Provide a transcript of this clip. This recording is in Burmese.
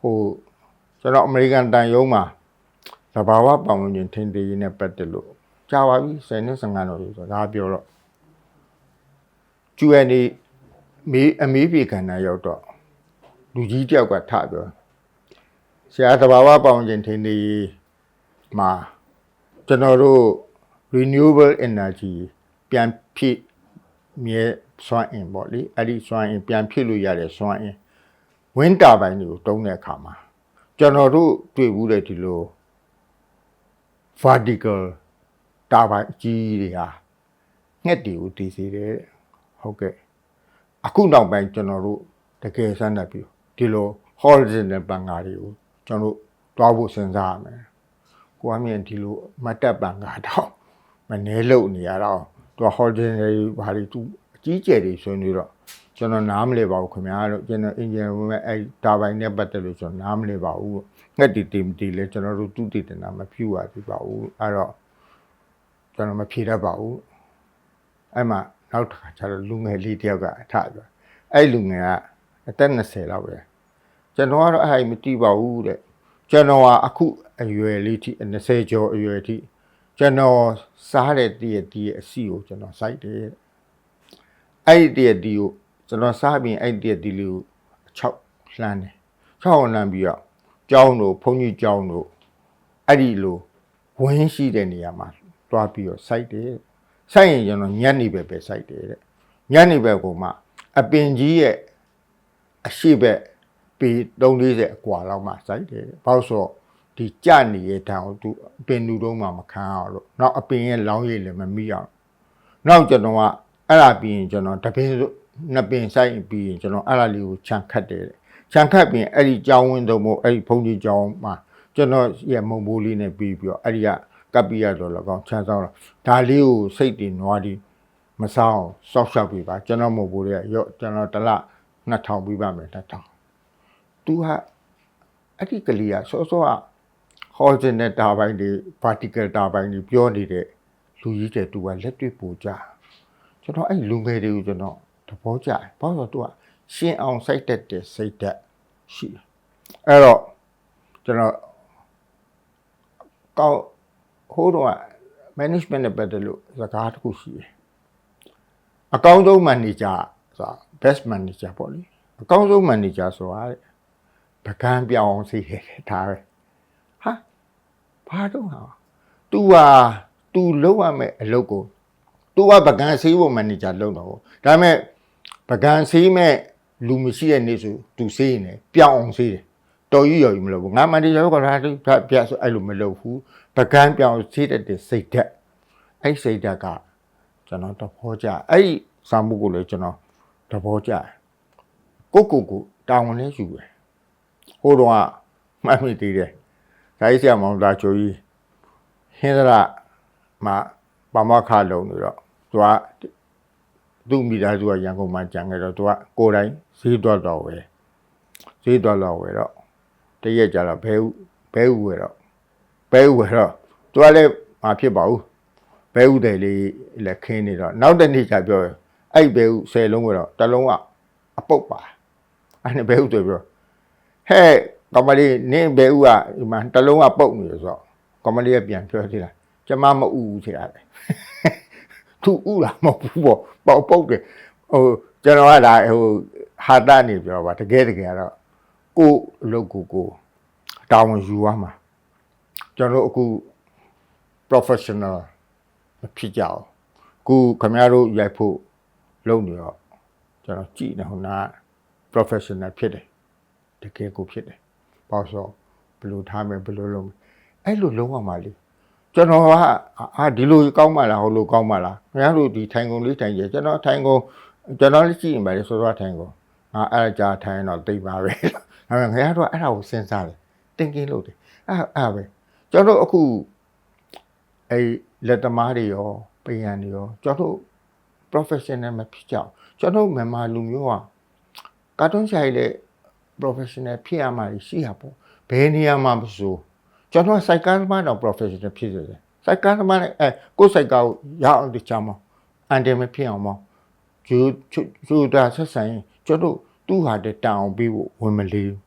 ဟိုကျွန်တော်အမေရိကန်တန်ယုံမှာသဘာဝပတ်ဝန်းကျင်ထိန်းသိမ်းရေးနဲ့ပတ်သက်လို့ကြာပါပြီ10နှစ်15နှစ်လို့ဆိုတာဒါပြောတော့ QNA မေးအမေးပြေခန္ဓာရောက်တော့လူကြီးတယောက်ကထပြောဆရာသဘာဝပတ်ဝန်းကျင်ထိန်းသိမ်းရေးမှာကျွန်တော်တို့ renewable energy ပြန်ဖြစ်မြဲစွမ်းအင်ပေါ့လေအဲ့ဒီစွမ်းအင်ပြန်ဖြစ်လို့ရတဲ့စွမ်းအင် ဝင်းတာပိုင်းတွေကိုတုံးတဲ့အခါမှာကျွန်တော်တို့တွေ့ဘူးတဲ့ဒီလို vertical တာပိုင်းအကြီးတွေဟာငှက်တွေကိုတည်စေတယ်တဲ့ဟုတ်ကဲ့အခုနောက်ပိုင်းကျွန်တော်တို့တကယ်စမ်းတတ်ပြီဒီလို horizontal ပန်ကားတွေကိုကျွန်တော်တို့တွားဖို့စဉ်းစားရမယ်ကိုကမြင်ဒီလိုမတ်တပ်ပန်ကားတော့မနှဲလို့နေရတော့သူက horizontal ဘာတွေသူအ ကြီးကျယ်တွေဆွေးနွေးတော့ကျွန်တော်နားမလည်ပါဘူးခင်ဗျားတို့ကျွန်တော် engineer ဝင်မဲ့အဲတာပိုင်းနဲ့ပတ်သက်လို့ကျွန်တော်နားမလည်ပါဘူးငှက်တီတီမတီလဲကျွန်တော်တို့သူတည်တင်တာမဖြူပါဘူးပါဘူးအဲ့တော့ကျွန်တော်မဖြေတတ်ပါဘူးအဲ့မှာနောက်တစ်ခါကျတော့လူငယ်လေးတယောက်ကအထပြောအဲ့လူငယ်ကအသက်20လောက်ပဲကျွန်တော်ကတော့အဲ့ဒါမတီးပါဘူးတဲ့ကျွန်တော်ကအခုအရွယ်လေးထိ20ကျော်အရွယ်ထိကျွန်တော်စားတဲ့တည့်ရတည့်ရအစီကိုကျွန်တော်စိုက်တယ်တဲ့ အဲ့ဒီတည့်ဒီကိုကျွန်တော်စားပြီးအဲ့ဒီတည့်ဒီလေးကို6လှမ်းတယ်6လှမ်းပြီးတော့ကျောင်းတို့ဘုန်းကြီးကျောင်းတို့အဲ့ဒီလိုဝင်းရှိတဲ့နေရာမှာတွားပြီးတော့စိုက်တယ်စိုက်ရင်ကျွန်တော်ညက်နေပဲပဲစိုက်တယ်တဲ့ညက်နေပဲကိုမှအပင်ကြီးရဲ့အရှိဘက်ပေ340အကွာလောက်မှစိုက်တယ်တဲ့ဘာလို့ဆိုတော့ဒီကြနေတဲ့တံကိုသူအပင်လူတုံးမှမခံအောင်လို့နောက်အပင်ရဲ့လောင်းရည်လည်းမမိအောင်နောက်ကျွန်တော်က အဲ့ဒါပြီးရင်ကျွန်တော်တပင်းစို့နှစ်ပင်ဆိုင်ပြီးရင်ကျွန်တော်အဲ့ဒါလေးကိုခြံခတ်တယ်တဲ့ခြံခတ်ပြီးရင်အဲ့ဒီကြောင်းဝင်းသုံးဖို့အဲ့ဒီဖုန်ကြီးကြောင်းမှာကျွန်တော်ရဲ့မုံဘိုးလေးနဲ့ပြီးပြီးတော့အဲ့ဒီကကပ်ပြီးရတော့လည်းကောင်းခြံဆောင်တော့ဒါလေးကိုစိတ်တင်နွားဒီမဆောင်စောက်ရှောက်ပြီးပါကျွန်တော်မုံဘိုးလေးကရော့ကျွန်တော်တစ်လ2000ပြီးပါမယ်2000သူကအဲ့ဒီကလေးကစောစောက horizontal တာပိုင်းတွေ vertical တာပိုင်းတွေပြောနေတဲ့လူကြီးတဲ့သူကလက်တွေ့ပူကြ ကျွန်တော်အဲ့လူငယ်တွေကိုကျွန်တော်သဘောကျတယ်ဘာလို့လဲဆိုတော့သူကရှင်းအောင်စိုက်တတ်တဲ့စိတ်ဓာတ်ရှိတယ်အဲ့တော့ကျွန်တော်ကောက်ဟိုးတော့ management နဲ့ပတ်သက်လို့စကားတစ်ခုရှိတယ်အကောင်းဆုံး manager ဆိုတာ best manager ပေါ့လေအကောင်းဆုံး manager ဆိုတာတဲ့ပကံပြောင်းအောင်စီးတယ်ဒါပဲဟာဘာတော့ဟာ तू ဟာ तू လုံးရမယ့်အလုပ်ကို तू ကပကံစီးဖို့ manager လုပ်တော့ဒါပေမဲ့ပကံစီးမဲ့လူမရှိတဲ့နေ့ဆို तू စီးနေပြောင်းအောင်စီးတယ်တော်ကြီးရော်ကြီးမလုပ်ဘူးငါ manager ကဘာသူပြဆိုအဲ့လိုမလုပ်ဘူးပကံပြောင်းစီးတဲ့တဲ့စိတ်ဓာတ်အဲ့စိတ်ဓာတ်ကကျွန်တော်သဘောကျအဲ့ဒီစာမှုကိုလည်းကျွန်တော်သဘောကျတယ်ကိုကိုကိုတာဝန်လေးယူတယ်ဟိုတော့ကမှတ်မိသေးတယ်ဒါကြီးဆရာမောင်သားချိုကြီးဟင်းသရမှာ ပါမခလုံးနေတော့သူကသူ့မိသားစုကရန်ကုန်မှာကြံခဲ့တော့သူကကိုယ်တိုင်ဈေးတော့တော့ဝယ်ဈေးတော့တော့ဝယ်တော့တရက်ကြတော့ဘဲဥဘဲဥဝယ်တော့ဘဲဥဝယ်တော့သူကလည်းမဖြစ်ပါဘူးဘဲဥတယ်လေးလည်းခင်းနေတော့နောက်တစ်နေ့ကျပြောတယ်အဲ့ဘဲဥ၁၀လုံးဝယ်တော့တစ်လုံးကအပုတ်ပါအဲ့နဲ့ဘဲဥတွေပြောဟဲ့ကမလေးနင်းဘဲဥကဒီမှာတစ်လုံးကပုတ်နေရဆိုတော့ကမလေးကပြန်ပြောသေးလား ကျမမဥဘူးဆိုတာလေသူဥလားမဟုတ်ဘူးပေါ့ပေါ့ပုတ်တယ်ဟိုကျွန်တော်ကဒါဟိုဟာတနေပြောပါတကယ်တကယ်ကတော့ကိုအလုပ်ကိုကိုတာဝန်ယူရမှာကျွန်တော်တို့အခု professional မဖြစ်ကြအောင်ခုခင်ဗျားတို့ရိုက်ဖို့လုပ်နေတော့ကျွန်တော်ကြည်နေဟိုနာ professional ဖြစ်တယ်တကယ်ကိုဖြစ်တယ်ပေါ့ဆိုဘယ်လိုထားမယ်ဘယ်လိုလုပ်မယ်အဲ့လိုလုံးဝမှာလေ ကျွန်တော်ကအာဒီလိုကောင်းမှလားဟိုလိုကောင်းမှလားခင်ဗျားတို့ဒီထိုင်ကုန်လေးထိုင်ကြကျွန်တော်ထိုင်ကုန်ကျွန်တော်လည်းကြည့်ရင်ပါလေစောစောထိုင်ကုန်ငါအဲ့ဒါကြာထိုင်တော့တိတ်ပါပဲဒါပေမဲ့ခင်ဗျားတို့ကအဲ့ဒါကိုစဉ်းစားတယ်တင်ကင်းလို့တယ်အဲ့အဲ့ပဲကျွန်တော်အခုအဲ့လက်သမားတွေရောပယံတွေရောကျွန်တော် professional မဖြစ်ကြအောင်ကျွန်တော်မြန်မာလူမျိုးကကာတွန်းဆိုင်တဲ့ professional ဖြစ်ရမှာရှိရပေါ့ဘယ်နေရာမှာမဆို ကျွန်တော်စိုက်ကားသမားတော့ professional ဖြစ်စေတယ်စိုက်ကားသမားနဲ့အဲကိုယ်စိုက်ကားကိုရအောင်ဒီချမ်းမအန်တယ်မဖြစ်အောင်မကျူကျူတာဆက်ဆံရင်ကျွန်တော်သူ့ဟာတဲ့တန်အောင်ပြီးဖို့ဝင်မလေးဘူး